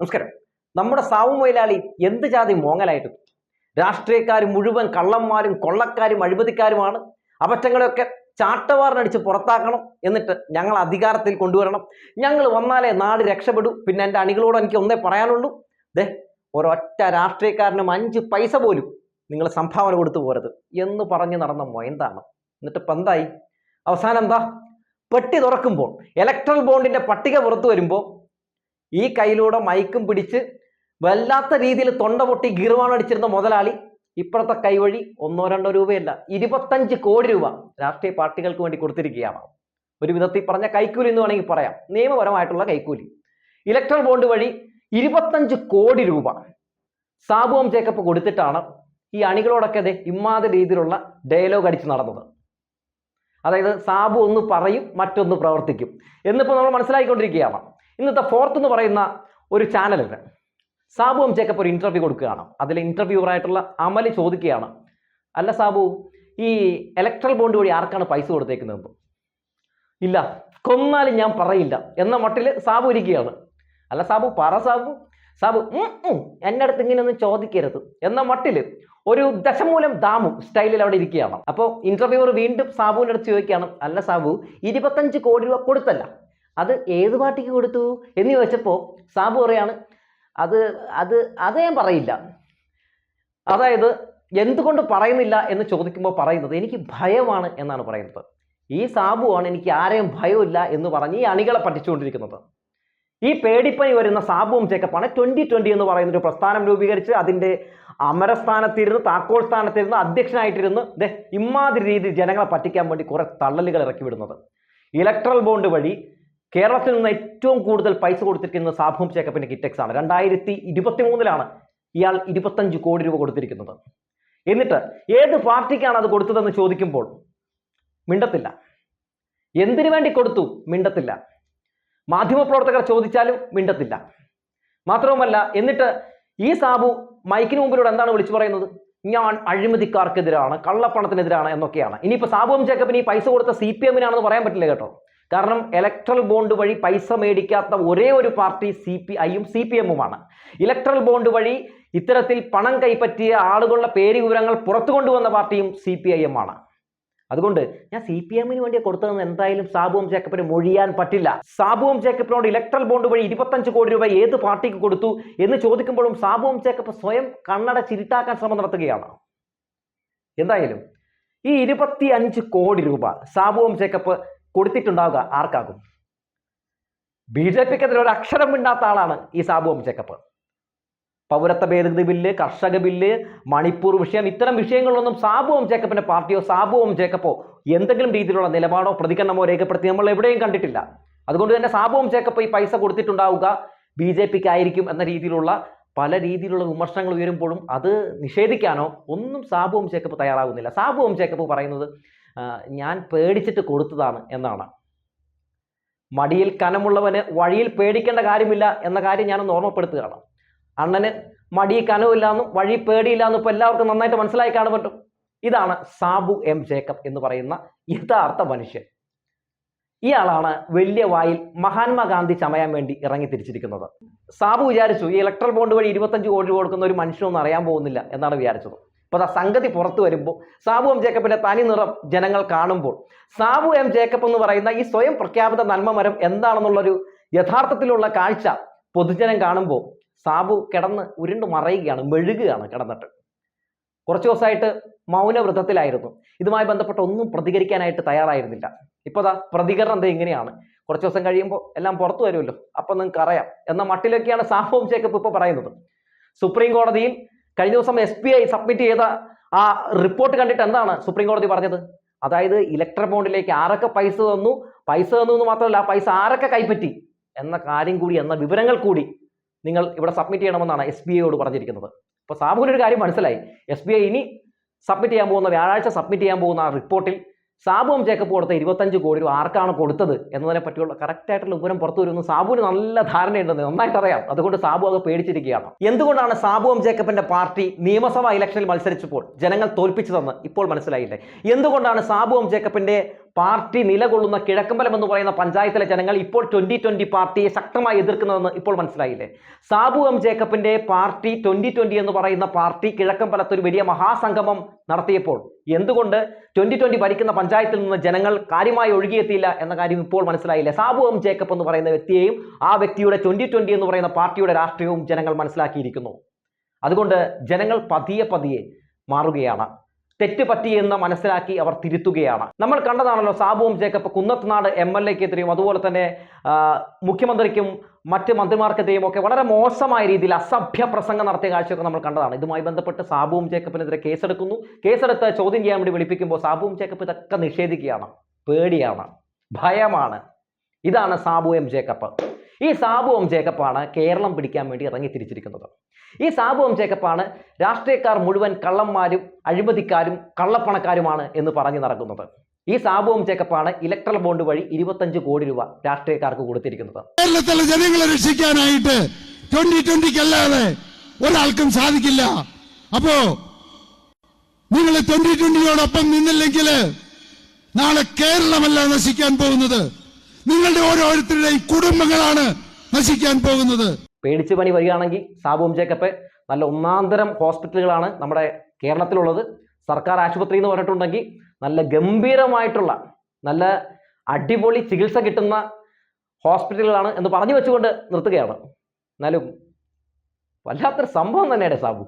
നമസ്കാരം. നമ്മുടെ സാവു മൊയിലാളി എന്ത് ജാതി മോങ്ങലായിട്ടും രാഷ്ട്രീയക്കാർ മുഴുവൻ കള്ളന്മാരും കൊള്ളക്കാരും അഴിമതിക്കാരുമാണ്. അപറ്റങ്ങളെയൊക്കെ ചാട്ടവാറിനടിച്ച് പുറത്താക്കണം എന്നിട്ട് ഞങ്ങൾ അധികാരത്തിൽ കൊണ്ടുവരണം. ഞങ്ങൾ വന്നാലേ നാട് രക്ഷപ്പെടൂ. പിന്നെ എന്റെ അണികളോട് എനിക്ക് ഒന്നേ പറയാനുള്ളൂ. ദേ ഒരൊറ്റ രാഷ്ട്രീയക്കാരനും അഞ്ച് പൈസ പോലും നിങ്ങൾ സംഭാവന കൊടുത്തു പോരുത് എന്ന് പറഞ്ഞ് നടന്ന മൊയന്താണ്. എന്നിട്ട് ഇപ്പം എന്തായി? അവസാനം എന്താ? പെട്ടി തുറക്കുമ്പോൾ ഇലക്ട്രൽ ബോണ്ടിന്റെ പട്ടിക പുറത്തു വരുമ്പോൾ ഈ കയ്യിലൂടെ മൈക്കും പിടിച്ച് വല്ലാത്ത രീതിയിൽ തൊണ്ട പൊട്ടി ഗീർവാണടിച്ചിരുന്ന മുതലാളി. ഇപ്പുറത്തെ കൈവഴി ഒന്നോ രണ്ടോ രൂപയല്ല ഇരുപത്തഞ്ച് കോടി രൂപ രാഷ്ട്രീയ പാർട്ടികൾക്ക് വേണ്ടി കൊടുത്തിരിക്കുകയാണ്. ഒരു വിധത്തിൽ പറഞ്ഞ കൈക്കൂലി എന്ന് വേണമെങ്കിൽ പറയാം. നിയമപരമായിട്ടുള്ള കൈക്കൂലി. ഇലക്ട്രൽ ബോണ്ട് വഴി ഇരുപത്തഞ്ച് കോടി രൂപ സാബുവം ചേക്കപ്പ് കൊടുത്തിട്ടാണ് ഈ അണികളോടൊക്കെ അതെ ഇമ്മാതിരി രീതിയിലുള്ള ഡയലോഗ് അടിച്ച് നടന്നത്. അതായത് സാബു ഒന്ന് പറയും മറ്റൊന്ന് പ്രവർത്തിക്കും. എന്നിപ്പോൾ നമ്മൾ മനസ്സിലാക്കിക്കൊണ്ടിരിക്കുകയാണ് ഇന്നത്തെ ഫോർത്ത് എന്ന് പറയുന്ന ഒരു ചാനലിന് സാബു എം ചേക്കപ്പ് ഒരു ഇന്റർവ്യൂ കൊടുക്കുകയാണ്. അതിൽ ഇന്റർവ്യൂവറായിട്ടുള്ള അമൽ ചോദിക്കുകയാണ്. അല്ല സാബു ഈ ഇലക്ട്രൽ ബോണ്ട് വഴി ആർക്കാണ് പൈസ കൊടുത്തേക്കുന്നത്? ഇല്ല കൊന്നാലും ഞാൻ പറയില്ല എന്ന മട്ടിൽ സാബു ഇരിക്കുകയാണ്. അല്ല സാബു പറ സാബു. സാബു എന്റെ അടുത്ത് ഇങ്ങനെയൊന്നും ചോദിക്കരുത് എന്ന മട്ടിൽ ഒരു ദശമൂലം ദാമു സ്റ്റൈലിൽ അവിടെ ഇരിക്കുകയാണ്. അപ്പോൾ ഇന്റർവ്യൂവർ വീണ്ടും സാബുവിന്റെ അടുത്ത് ചോദിക്കുകയാണ്. അല്ല സാബു ഇരുപത്തഞ്ച് കോടി രൂപ കൊടുത്തല്ല. അത് ഏത് പാർട്ടിക്ക് കൊടുത്തു? എന്ന് ചോദിച്ചപ്പോൾ സാബു പറയാണ് അത് അത് അത് ഞാൻ പറയില്ല. അതായത് എന്തുകൊണ്ട് പറയുന്നില്ല എന്ന് ചോദിക്കുമ്പോൾ പറയുന്നത് എനിക്ക് ഭയമാണ് എന്നാണ് പറയുന്നത്. ഈ സാബുവാണ് എനിക്ക് ആരെയും ഭയമില്ല എന്ന് പറഞ്ഞ് ഈ അണികളെ പറ്റിച്ചുകൊണ്ടിരിക്കുന്നത്. ഈ പേടിപ്പനി വരുന്ന സാബുവും ചേക്കപ്പാണ് ട്വന്റി ട്വന്റി എന്ന് പറയുന്ന ഒരു പ്രസ്ഥാനം രൂപീകരിച്ച് അതിന്റെ അമരസ്ഥാനത്തിരുന്ന് താക്കോൽ സ്ഥാനത്തിരുന്ന് അധ്യക്ഷനായിട്ടിരുന്ന് ദേ ഇമാതിരി രീതിയിൽ ജനങ്ങളെ പറ്റിക്കാൻ വേണ്ടി കുറേ തള്ളലുകൾ ഇറക്കി വിടുന്നത്. ഇലക്ട്രൽ ബോണ്ട് വഴി കേരളത്തിൽ നിന്ന് ഏറ്റവും കൂടുതൽ പൈസ കൊടുത്തിരിക്കുന്നത് സാബും ചേക്കപ്പിന്റെ കിറ്റക്സ് ആണ് രണ്ടായിരത്തി ഇരുപത്തി മൂന്നിലാണ് ഇയാൾ ഇരുപത്തഞ്ച് കോടി രൂപ കൊടുത്തിരിക്കുന്നത്. എന്നിട്ട് ഏത് പാർട്ടിക്കാണ് അത് കൊടുത്തതെന്ന് ചോദിക്കുമ്പോൾ മിണ്ടത്തില്ല. എന്തിനു വേണ്ടി കൊടുത്തു? മിണ്ടത്തില്ല. മാധ്യമപ്രവർത്തകർ ചോദിച്ചാലും മിണ്ടത്തില്ല. മാത്രവുമല്ല എന്നിട്ട് ഈ സാബു മൈക്കിന് മുമ്പിലൂടെ എന്താണ് വിളിച്ചു പറയുന്നത്? ഞാൻ അഴിമതിക്കാർക്കെതിരാണ് കള്ളപ്പണത്തിനെതിരാണ് എന്നൊക്കെയാണ്. ഇനിയിപ്പോൾ സാബുവും ജേക്കബിന് ഈ പൈസ കൊടുത്ത സി പി എമ്മിനാണെന്ന് പറയാൻ പറ്റില്ല കേട്ടോ. കാരണം ഇലക്ട്രൽ ബോണ്ട് വഴി പൈസ മേടിക്കാത്ത ഒരേ ഒരു പാർട്ടി സി പി ഐയും സി പി എമ്മുമാണ് ഇലക്ട്രൽ ബോണ്ട് വഴി ഇത്തരത്തിൽ പണം കൈപ്പറ്റിയ ആളുകളുടെ പേര് വിവരങ്ങൾ പുറത്തു കൊണ്ടുവന്ന പാർട്ടിയും സി പി ഐ എം ആണ് അതുകൊണ്ട് ഞാൻ സി പി എമ്മിന് വേണ്ടി കൊടുത്തതെന്ന് എന്തായാലും സാബുവും ജേക്കബിന് മൊഴിയാൻ പറ്റില്ല. സാബുവും ജേക്കബിനോട് ഇലക്ട്രൽ ബോണ്ട് വഴി ഇരുപത്തഞ്ച് കോടി രൂപ ഏത് പാർട്ടിക്ക് കൊടുത്തു എന്ന് ചോദിക്കുമ്പോഴും സാബുവും ജേക്കബ് സ്വയം കണ്ണട ചിരിട്ടാക്കാൻ ശ്രമം നടത്തുകയാണ്. എന്തായാലും ഈ ഇരുപത്തി അഞ്ച് കോടി രൂപ സാബുവും ജേക്കബ് കൊടുത്തിട്ടുണ്ടാവുക ആർക്കാകും? ബി ജെ പിക്കെതിരെ ഒരു അക്ഷരം മിണ്ടാത്ത ആളാണ് ഈ സാബുവും ചെക്കപ്പ് പൗരത്വ ഭേദഗതി ബില്ല് കർഷക ബില്ല് മണിപ്പൂർ വിഷയം ഇത്തരം വിഷയങ്ങളിലൊന്നും സാബു എം ജേക്കബിന്റെ പാർട്ടിയോ സാബു എം ജേക്കബോ എന്തെങ്കിലും രീതിയിലുള്ള നിലപാടോ പ്രതികരണമോ രേഖപ്പെടുത്തി നമ്മൾ എവിടെയും കണ്ടിട്ടില്ല. അതുകൊണ്ട് തന്നെ സാബു എം ജേക്കബ് ഈ പൈസ കൊടുത്തിട്ടുണ്ടാവുക ബി ജെ പിക്ക് ആയിരിക്കും എന്ന രീതിയിലുള്ള പല രീതിയിലുള്ള വിമർശനങ്ങൾ ഉയരുമ്പോഴും അത് നിഷേധിക്കാനോ ഒന്നും സാബു എം ജേക്കബ് തയ്യാറാകുന്നില്ല സാബു എം ജേക്കബ് പറയുന്നത് ഞാൻ പേടിച്ചിട്ട് കൊടുത്തതാണ് എന്നാണ്. മടിയിൽ കനമുള്ളവന് വഴിയിൽ പേടിക്കേണ്ട കാര്യമില്ല എന്ന കാര്യം ഞാനൊന്ന് ഓർമ്മപ്പെടുത്തുകയാണ്. അണ്ണന് മടി കനവില്ല എന്നും വഴി പേടിയില്ല എന്നും ഇപ്പോൾ എല്ലാവർക്കും നന്നായിട്ട് മനസ്സിലായി കാണാൻ പറ്റും. ഇതാണ് സാബു എം ജേക്കബ് എന്ന് പറയുന്ന യഥാർത്ഥ മനുഷ്യൻ. ഇയാളാണ് വലിയ വായിൽ മഹാത്മാഗാന്ധി ചമയാൻ വേണ്ടി ഇറങ്ങി തിരിച്ചിരിക്കുന്നത്. സാബു വിചാരിച്ചു ഈ ഇലക്ട്രൽ ബോണ്ട് വഴി ഇരുപത്തഞ്ച് കോടി കൊടുക്കുന്ന ഒരു മനുഷ്യനൊന്നും അറിയാൻ പോകുന്നില്ല എന്നാണ് വിചാരിച്ചത്. അപ്പൊ ആ സംഗതി പുറത്തു വരുമ്പോൾ സാബു എം ജേക്കബിന്റെ തനി നിറം ജനങ്ങൾ കാണുമ്പോൾ സാബു എം ജേക്കബ് എന്ന് പറയുന്ന ഈ സ്വയം പ്രഖ്യാപിത നന്മമരം എന്താണെന്നുള്ളൊരു യഥാർത്ഥത്തിലുള്ള കാഴ്ച പൊതുജനം കാണുമ്പോൾ സാബു കിടന്ന് ഉരുണ്ട് മറയുകയാണ് മെഴുകുകയാണ് കിടന്നിട്ട്. കുറച്ച് ദിവസമായിട്ട് മൗനവ്രതത്തിലായിരുന്നു. ഇതുമായി ബന്ധപ്പെട്ട് ഒന്നും പ്രതികരിക്കാനായിട്ട് തയ്യാറായിരുന്നില്ല. ഇപ്പോൾ അതാ പ്രതികരണം എന്താ ഇങ്ങനെയാണ്. കുറച്ച് ദിവസം കഴിയുമ്പോൾ എല്ലാം പുറത്തു വരുമല്ലോ. അപ്പം നിങ്ങൾക്ക് അറിയാം എന്ന മട്ടിലൊക്കെയാണ് സാബു എം ജേക്കബ് ഇപ്പോൾ പറയുന്നത്. സുപ്രീം കോടതിയിൽ കഴിഞ്ഞ ദിവസം എസ് ബി ഐ സബ്മിറ്റ് ചെയ്ത ആ റിപ്പോർട്ട് കണ്ടിട്ട് എന്താണ് സുപ്രീം കോടതി പറഞ്ഞത്? അതായത് ഇലക്ട്രൽ ബോണ്ടിലേക്ക് ആരൊക്കെ പൈസ തന്നു? പൈസ തന്നു എന്ന് മാത്രമല്ല ആ പൈസ ആരൊക്കെ കൈപ്പറ്റി? എന്ന കാര്യം കൂടി എന്ന വിവരങ്ങൾ കൂടി നിങ്ങൾ ഇവിടെ സബ്മിറ്റ് ചെയ്യണമെന്നാണ് എസ് ബി ഐയോട് പറഞ്ഞിരിക്കുന്നത്. അപ്പോൾ സാബുവിന് ഒരു കാര്യം മനസ്സിലായി. എസ് ബി ഐ ഇനി സബ്മിറ്റ് ചെയ്യാൻ പോകുന്ന വ്യാഴാഴ്ച സബ്മിറ്റ് ചെയ്യാൻ പോകുന്ന ആ റിപ്പോർട്ടിൽ സാബുവും ജേക്കബ് കൊടുത്ത ഇരുപത്തഞ്ച് കോടി രൂപ ആർക്കാണ് കൊടുത്തത് എന്നതിനെ പറ്റിയുള്ള കറക്റ്റ് ആയിട്ടുള്ള വിവരം പുറത്തു വരുന്നു. സാബുവിന് നല്ല ധാരണയുണ്ടെന്ന് നന്നായിട്ട് അറിയാം അതുകൊണ്ട് സാബു അത് പേടിച്ചിരിക്കുകയാണ്. എന്തുകൊണ്ടാണ് സാബുവും ജേക്കബിന്റെ പാർട്ടി നിയമസഭാ ഇലക്ഷനിൽ മത്സരിച്ചപ്പോൾ ജനങ്ങൾ തോൽപ്പിച്ചതെന്ന് ഇപ്പോൾ മനസ്സിലായില്ലേ? എന്തുകൊണ്ടാണ് സാബുവും ജേക്കബിന്റെ പാർട്ടി നിലകൊള്ളുന്ന കിഴക്കമ്പലം എന്ന് പറയുന്ന പഞ്ചായത്തിലെ ജനങ്ങൾ ഇപ്പോൾ ട്വന്റി ട്വന്റി പാർട്ടിയെ ശക്തമായി എതിർക്കുന്നതെന്ന് ഇപ്പോൾ മനസ്സിലായില്ലേ? സാബു എം ജേക്കബിന്റെ പാർട്ടി ട്വന്റി ട്വന്റി എന്ന് പറയുന്ന പാർട്ടി കിഴക്കമ്പലത്ത് ഒരു വലിയ മഹാസംഗമം നടത്തിയപ്പോൾ എന്തുകൊണ്ട് ട്വന്റി ട്വന്റി ഭരിക്കുന്ന പഞ്ചായത്തിൽ നിന്ന് ജനങ്ങൾ കാര്യമായി ഒഴുകിയെത്തിയില്ല എന്ന കാര്യം ഇപ്പോൾ മനസ്സിലായില്ലേ? സാബു എം ജേക്കബ് എന്ന് പറയുന്ന വ്യക്തിയെയും ആ വ്യക്തിയുടെ ട്വന്റി ട്വന്റി എന്ന് പറയുന്ന പാർട്ടിയുടെ രാഷ്ട്രീയവും ജനങ്ങൾ മനസ്സിലാക്കിയിരിക്കുന്നു. അതുകൊണ്ട് ജനങ്ങൾ പതിയെ പതിയെ മാറുകയാണ്. തെറ്റ് പറ്റിയെന്ന് മനസ്സിലാക്കി അവർ തിരുത്തുകയാണ്. നമ്മൾ കണ്ടതാണല്ലോ സാബുവും ജേക്കബ് കുന്നത്തുനാട് എം എൽ എക്കെതിരെയും അതുപോലെ തന്നെ മുഖ്യമന്ത്രിക്കും മറ്റ് മന്ത്രിമാർക്കെതിരെയും ഒക്കെ വളരെ മോശമായ രീതിയിൽ അസഭ്യ പ്രസംഗം നടത്തിയ കാഴ്ചയൊക്കെ നമ്മൾ കണ്ടതാണ്. ഇതുമായി ബന്ധപ്പെട്ട് സാബുവും ജേക്കബിനെതിരെ കേസെടുക്കുന്നു. കേസെടുത്ത് ചോദ്യം ചെയ്യാൻ വേണ്ടി വിളിപ്പിക്കുമ്പോൾ സാബുവും ജേക്കബ് ഇതൊക്കെ നിഷേധിക്കുകയാണ്. പേടിയാണ്. ഭയമാണ്. ഇതാണ് സാബു എം ജേക്കബ്. ഈ സാബു എം ജേക്കബാണ് കേരളം പിടിക്കാൻ വേണ്ടി ഇറങ്ങി തിരിച്ചിരിക്കുന്നത്. ഈ സാബു എം ജേക്കബാണ് രാഷ്ട്രീയക്കാർ മുഴുവൻ കള്ളന്മാരും അഴിമതിക്കാരും കള്ളപ്പണക്കാരുമാണ് എന്ന് പറഞ്ഞു നടക്കുന്നത്. ഈ സാബു എം ജേക്കബാണ് ഇലക്ട്രൽ ബോണ്ട് വഴി ഇരുപത്തഞ്ച് കോടി രൂപ രാഷ്ട്രീയക്കാർക്ക് കൊടുത്തിരിക്കുന്നത്. കേരളത്തിലെ ജനങ്ങളെ രക്ഷിക്കാനായിട്ട് ട്വന്റി ട്വന്റിക്കല്ലാതെ ഒരാൾക്കും സാധിക്കില്ല. അപ്പോ നിങ്ങൾ ട്വന്റി ട്വന്റിയോടൊപ്പം നിന്നില്ലെങ്കിൽ നാളെ കേരളമല്ല നശിക്കാൻ പോകുന്നത്. നിങ്ങളുടെ ഓരോരുത്തരുടെയും കുടുംബങ്ങളാണ് നശിക്കാൻ പോകുന്നത്. പേടിച്ച് പണി വരികയാണെങ്കിൽ സാബുവും ചേക്കപ്പ് നല്ല ഒന്നാന്തരം ഹോസ്പിറ്റലുകളാണ് നമ്മുടെ കേരളത്തിലുള്ളത്. സർക്കാർ ആശുപത്രി എന്ന് പറഞ്ഞിട്ടുണ്ടെങ്കിൽ നല്ല ഗംഭീരമായിട്ടുള്ള നല്ല അടിപൊളി ചികിത്സ കിട്ടുന്ന ഹോസ്പിറ്റലുകളാണ് എന്ന് പറഞ്ഞു വെച്ചുകൊണ്ട് നിർത്തുകയാണ്. എന്നാലും വല്ലാത്തൊരു സംഭവം തന്നെയാണ് സാബു?